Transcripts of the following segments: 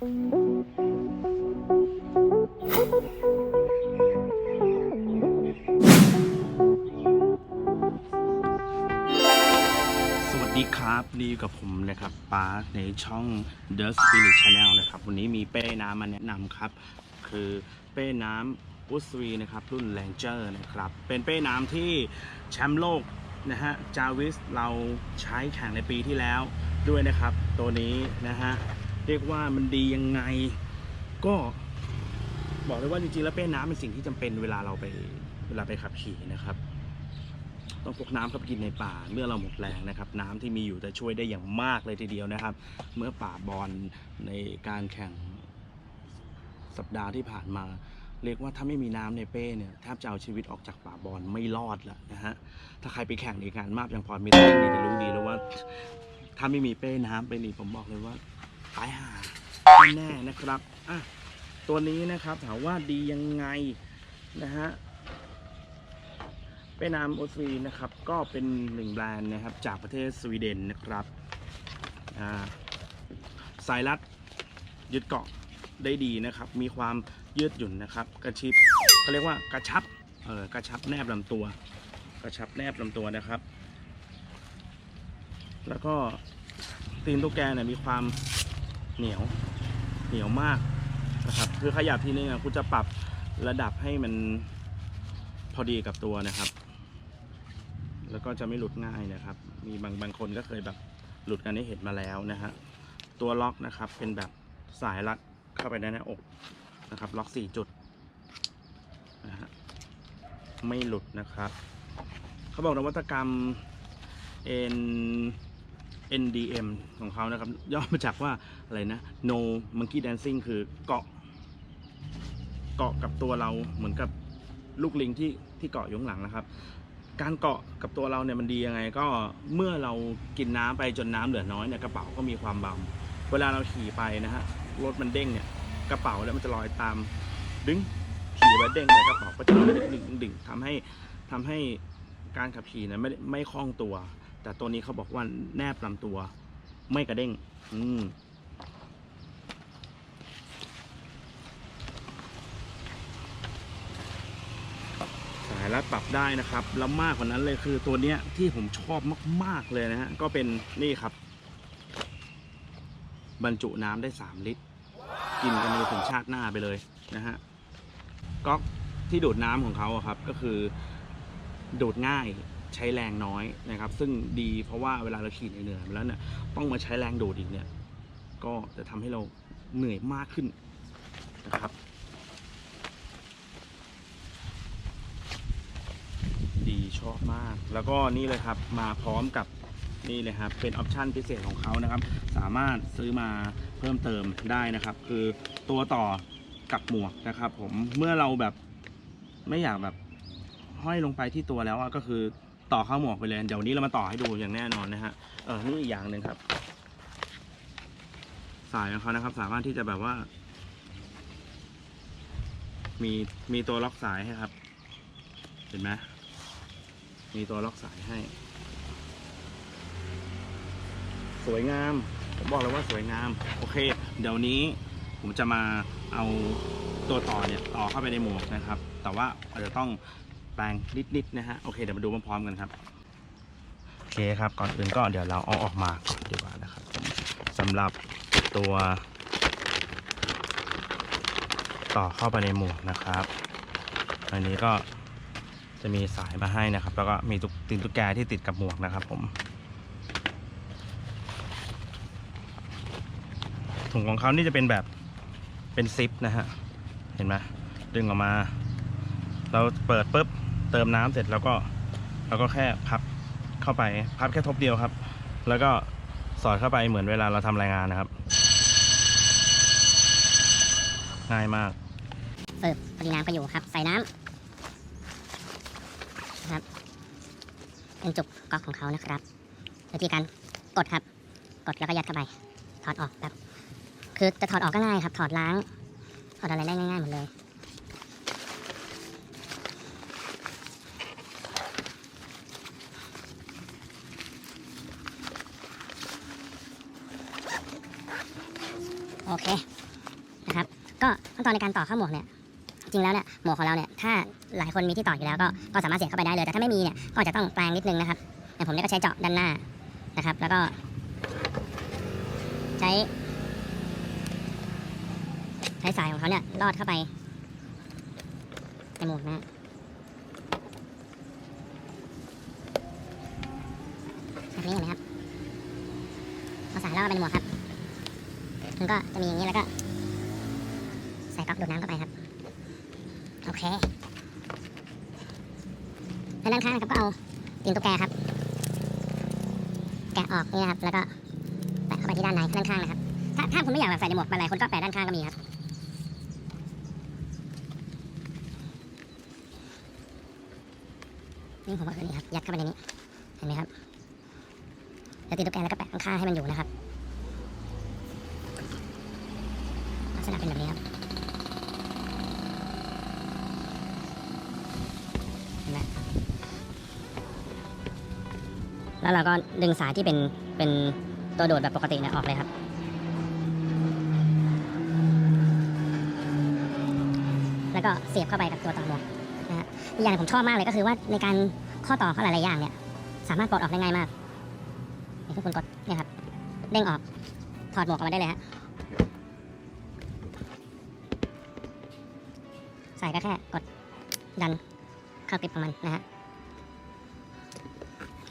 สวัสดีครับนี่กับผมนะครับป้าในช่อง The Spirit Channel นะครับ วันนี้มีเป้น้ำมาแนะนำครับ คือเป้น้ำอุสวีนะครับ รุ่น Ranger นะครับ เป็นเป้น้ำที่แชมป์โลกนะฮะจาวิสเราใช้แข่งในปีที่แล้วด้วยนะครับ ตัวนี้นะฮะ เรียกว่ามันดียังไง ก็บอกเลยว่าจริงๆแล้วเป้น้ำเป็นสิ่งที่จำเป็นเวลาเราไปเวลาไปขับขี่นะครับ ต้องพกน้ำเข้าไปกินในป่าเมื่อเราหมดแรงนะครับ น้ำที่มีอยู่จะช่วยได้อย่างมากเลยทีเดียวนะครับ เมื่อป่าบอลในการแข่งสัปดาห์ที่ผ่านมา เรียกว่าถ้าไม่มีน้ำในเป้เนี่ยแทบจะเอาชีวิตออกจากป่าบอลไม่รอดล้วนะฮะถ้าใครไปแข่งในการมาบอย่างพรมิตรนี่จะรู้ดีแล้วว่าถ้าไม่มีเป้น้ำไปนี่ผมบอกเลยว่า ตายห่าแน่ๆนะครับอะตัวนี้นะครับถามว่าดียังไงนะฮะเป้น้ำโอซีนะครับ ก็เป็นหนึ่งแบรนด์นะครับ จากประเทศสวีเดนนะครับสายรัดยึดเกาะได้ดีนะครับ มีความยืดหยุ่นนะครับ กระชิบเขาเรียกว่ากระชับเออกระชับแนบลำตัว กระชับแนบลำตัวนะครับ แล้วก็ตีนตุ๊กแกเนี่ยมีความ เหนียวเหนียวมากนะครับคือขยับทีนึงอะคุณจะปรับระดับให้มันพอดีกับตัวนะครับ แล้วก็จะไม่หลุดง่ายนะครับ มีบางบางคนก็เคยแบบหลุดกันให้เห็นมาแล้วนะฮะตัวล็อกนะครับเป็นแบบสายรัดเข้าไปในหน้าอกนะครับ ล็อกสี่จุดนะฮะไม่หลุดนะครับ เขาบอกนวัตกรรม N NDM ของเขานะครับ ย่อมาจากว่าอะไรนะ No Monkey Dancing คือเกาะ เกาะกับตัวเราเหมือนกับลูกลิงที่ที่เกาะอยู่ข้างหลังนะครับ การเกาะกับตัวเราเนี่ยมันดียังไง ก็เมื่อเรากินน้ำไปจนน้ำเหลือน้อยเนี่ยกระเป๋าก็มีความเบาเวลาเราขี่ไปนะฮะรถมันเด้งเนี่ยกระเป๋าแล้วมันจะลอยตาม ดึงขี่ไปเด้งแต่กระเป๋าก็จะดึงดึงดึงทำให้ทำให้การขับขี่เนี่ยไม่ไม่คล่องตัว แต่ตัวนี้เขาบอกว่าแนบลำตัว ไม่กระเด้ง อืมสายรัดปรับได้นะครับ แล้วมากกว่านั้นเลยคือตัวเนี้ยที่ผมชอบมาก ๆ เลยนะฮะ ก็เป็นนี่ครับ บรรจุน้ำได้ 3 ลิตร กินกันในถึงชาติหน้าไปเลยนะฮะก๊อกที่ดูดน้ำของเขาครับ ก็คือดูดง่าย ใช้แรงน้อยนะครับ ซึ่งดีเพราะว่าเวลาเราขี่เหนื่อยแล้วเนี่ยต้องมาใช้แรงโดดอีกเนี่ย ก็จะทำให้เราเหนื่อยมากขึ้นนะครับดีชอบมาก แล้วก็นี่เลยครับมาพร้อมกับนี่เลยครับเป็นออปชั่นพิเศษของเขานะครับ สามารถซื้อมาเพิ่มเติมได้นะครับ คือตัวต่อกับหมวกนะครับ ผมเมื่อเราแบบไม่อยากแบบห้อยลงไปที่ตัวแล้วอะก็คือ ต่อเข้าหมวกไปเลย เดี๋ยวนนี้เรามาต่อให้ดูอย่างแน่นอนนะฮะ เออนี่อีกอย่างหนึ่งครับ สายของเขานะครับ สามารถที่จะแบบว่า มีมีตัวล็อกสายให้ครับ เห็นไหมมีตัวล็อกสายให้ สวยงามผมบอกเลยว่าสวยงาม โอเค เดี๋ยวนี้ผมจะมาเอาตัวต่อเนี่ยต่อเข้าไปในหมวกนะครับ แต่ว่าอาจจะต้อง แปลงนิดๆนะฮะโอเคเดี๋ยวมาดูพร้อมๆกันครับโอเคครับก่อนอื่นก็เดี๋ยวเราเอาออกมาก่อนดีกว่านะครับสำหรับตัว ต่อเข้าไปในหมวกนะครับอันนี้ก็จะมีสายมาให้นะครับ แล้วก็มีตุ๊กตีนตุ๊กแกที่ติดกับหมวกนะครับผมถุงของเขานี่จะเป็นแบบเป็นซิปนะฮะ เห็นไหมดึงออกมา เราเปิดปุ๊บ เติมน้ำเสร็จแล้วก็เราก็แค่พับเข้าไปพับแค่ทบเดียวครับ แล้วก็สอดเข้าไปเหมือนเวลาเราทำรายงานนะครับ ง่ายมากฝึกพอดีน้ำก็อยู่ครับ ใส่น้ำนะครับเป็นจุกก๊อกของเขานะครับวิธีการกดครับ กดแล้วก็ยัดเข้าไป ถอดออกครับคือจะถอดออกก็ง่ายครับ ถอดล้าง ถอดอะไรได้ง่ายๆหมดเลย โอเคนะครับก็ขั้นตอนในการต่อเข้าหมวกเนี่ยจริงแล้วเนี่ยหมวกของเราเนี่ยถ้าหลายคนมีที่ต่ออยู่แล้วก็ก็สามารถเสียบเข้าไปได้เลยแต่ถ้าไม่มีเนี่ยก็จะต้องแปลงนิดนึงนะครับอย่างผมเนี่ยก็ใช้เจาะด้านหน้านะครับ แล้วก็ ใช้ใช้สายของเขาเนี่ยลอดเข้าไปในหมวกนะแบบนี้เห็นไหมครับเอาสายลอดไปในหมวกครับ มันก็จะมีอย่างนี้แล้วก็ ใส่ก๊อกดูดน้ำเข้าไปครับ โอเคแล้วด้านข้างครับก็เอาตีนตุ๊กแกครับ แกะออกนี่นะครับ แล้วก็แปะเข้าไปที่ด้านในด้านข้างนะครับ ถ้าถ้าคุณไม่อยากแบบใส่ในหมวกหลายคนก็แปะด้านข้างก็มีครับนี่ผมก็คือนี่ครับยัดเข้าไปในนี้เห็นไหมครับแล้วตีนตุ๊กแกแล้วก็แปะข้างๆให้มันอยู่นะครับ ลัก ษณะเป็นแบบนี้ครับแล้วเราก็ดึงสายที่เป็นเป็นตัวโดดแบบปกติเนี่ยออกเลยครับ แล้วก็เสียบเข้าไปกับตัวต่อหมวกนะฮะอีกอย่างผมชอบมากเลยก็คือว่าในการข้อต่อเขาหลายๆอย่างเนี่ย สามารถปลดออกได้ง่ายมากนี่คือคุณกดเนี่ยครับ เด้งออก ถอดหมวกออกมาได้เลยฮะ ใส่ก็แค่กดดันเข้ากริบของมันนะฮะเ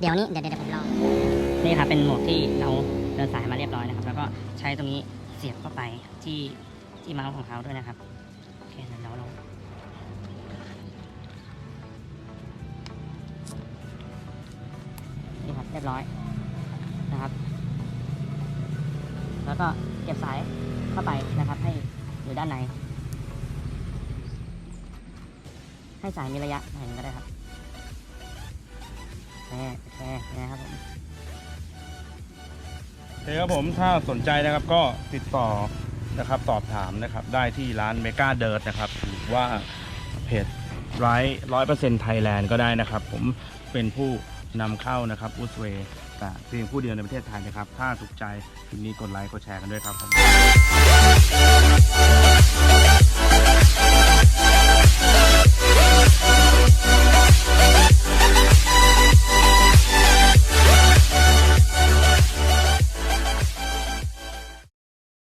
เดี๋ยวนี้เดี๋ยวเดี๋ยวผมลองนี่ครับเป็นหมวกที่เราเดินสายมาเรียบร้อยนะครับ แล้วก็ใช้ตรงนี้เสียบเข้าไปที่ที่เมาส์ของเขาด้วยนะครับโอเคเดี๋ยวเราลองนี่ครับเรียบร้อยนะครับ แล้วก็เก็บสายเข้าไปนะครับ ให้อยู่ด้านใน ให้สายมีระยะหน่อยหนึงก็ได้ครับแน่โอเคนะครับผมโอเคครับผมถ้าสนใจนะครับก็ติดต่อนะครับสอบถามนะครับได้ที่ร้านเมกาเดิร์ดนะครับหรือว่าเพจร้อยร้อยเปอร์เซ็นต์ไทยแลนด์ก็ได้นะครับ ผมเป็นผู้นำเข้านะครับอุสเวแต่เพียงผู้เดียวในประเทศไทยนะครับ ถ้าถูกใจคลิปนี้กดไลค์กดแชร์กันด้วยครับผม